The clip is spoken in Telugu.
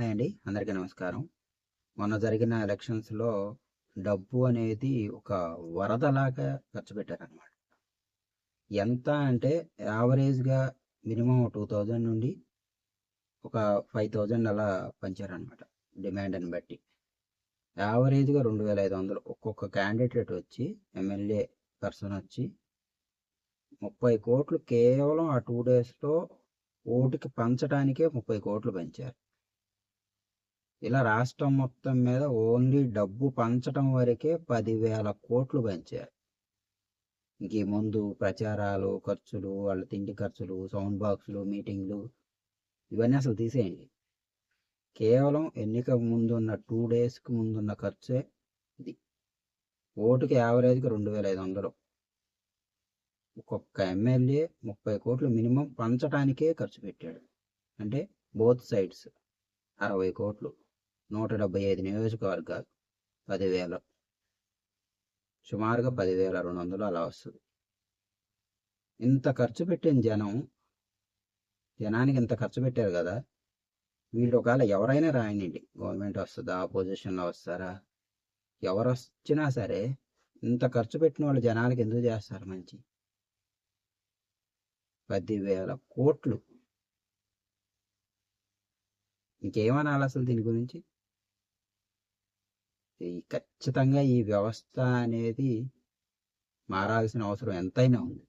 హాయ్ అండి అందరికీ నమస్కారం. మొన్న జరిగిన ఎలక్షన్స్లో డబ్బు అనేది ఒక వరదలాగా ఖర్చు పెట్టారనమాట ఎంత అంటే యావరేజ్గా మినిమం టూ థౌజండ్ నుండి ఒక ఫైవ్ థౌజండ్ అలా పంచారనమాట డిమాండ్ని బట్టి. యావరేజ్గా రెండు వేల ఐదు వందలు ఒక్కొక్క క్యాండిడేట్ వచ్చి ఎమ్మెల్యే పర్సన్ వచ్చి ముప్పై కోట్లు కేవలం ఆ టూ డేస్లో ఓటుకి పంచడానికే ముప్పై కోట్లు పెంచారు. ఇలా రాష్ట్రం మొత్తం మీద ఓన్లీ డబ్బు పంచడం వరకే పదివేల కోట్లు పంచారు. ఇంక ముందు ప్రచారాలు ఖర్చులు వాళ్ళ తిండి ఖర్చులు సౌండ్ బాక్సులు మీటింగ్లు ఇవన్నీ అసలు తీసేయండి. కేవలం ఎన్నిక ముందున్న టూ డేస్కి ముందున్న ఖర్చే ఇది. ఓటుకి యావరేజ్కి రెండు వేల ఐదు వందలు. ఒక్కొక్క ఎమ్మెల్యే ముప్పై కోట్లు మినిమం పంచడానికే ఖర్చు పెట్టాడు. అంటే బోత్ సైడ్స్ అరవై కోట్లు. నూట డెబ్బై ఐదు నియోజకవర్గాలు పదివేల సుమారుగా పదివేల రెండు వందలు అలా వస్తుంది. ఇంత ఖర్చు పెట్టిన జనం జనానికి ఇంత ఖర్చు పెట్టారు కదా వీళ్ళు ఒకవేళ ఎవరైనా రాయనండి గవర్నమెంట్ వస్తుందా అపోజిషన్లో వస్తారా ఎవరు వచ్చినా సరే ఇంత ఖర్చు పెట్టిన వాళ్ళు జనానికి ఎందుకు చేస్తారు మంచి? పదివేల కోట్లు. ఇంకేమనాలి అసలు దీని గురించి? ఈ ఖచ్చితంగా ఈ వ్యవస్థ అనేది మారాల్సిన అవసరం ఎంతైనా ఉంది.